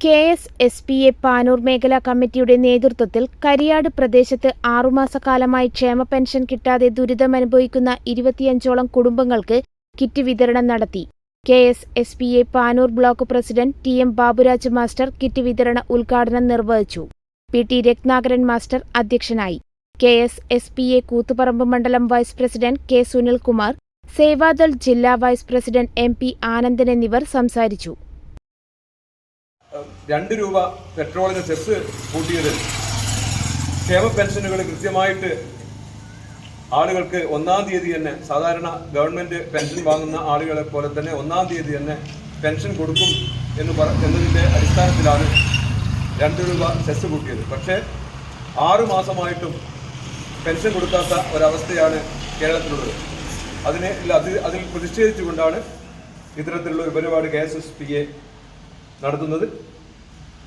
K S S P A Panoor മേഖലാ കമ്മിറ്റിയുടെ നേതൃത്വത്തിൽ കരിയാട് പ്രദേശത്ത് ആറുമാസക്കാലമായി ക്ഷേമ പെൻഷൻ കിട്ടാതെ ദുരിതമനുഭവിക്കുന്ന ഇരുപത്തിയഞ്ചോളം കുടുംബങ്ങൾക്ക് കിറ്റ് വിതരണം നടത്തി. K S S P A Panoor block president T M Baburaj master kit വിതരണ ഉദ്ഘാടനം നിർവഹിച്ചു. പി ടി രത്നാകരൻ മാസ്റ്റർ അധ്യക്ഷനായി. K S S P A Koothuparamba മണ്ഡലം vice president K Sunilkumar Sevadal ജില്ലാ vice president M P Anandan എന്നിവർ സംസാരിച്ചു. രണ്ട് രൂപ പെട്രോളിന് സെസ് കൂട്ടിയത്. ക്ഷേമ പെൻഷനുകൾ കൃത്യമായിട്ട് ആളുകൾക്ക് ഒന്നാം തീയതി തന്നെ സാധാരണ ഗവൺമെന്റ് പെൻഷൻ വാങ്ങുന്ന ആളുകളെ പോലെ തന്നെ ഒന്നാം തീയതി തന്നെ പെൻഷൻ കൊടുക്കും എന്ന് പറ എന്നതിന്റെ അടിസ്ഥാനത്തിലാണ് രണ്ട് രൂപ സെസ് കൂട്ടിയത്. പക്ഷേ ആറു മാസമായിട്ടും പെൻഷൻ കൊടുക്കാത്ത ഒരവസ്ഥയാണ് കേരളത്തിലുള്ളത്. അതിനെ അത് അതിൽ പ്രതിഷേധിച്ചുകൊണ്ടാണ് ഇത്തരത്തിലുള്ള ഒരു പരിപാടി K S S P A നടത്തുന്നത്.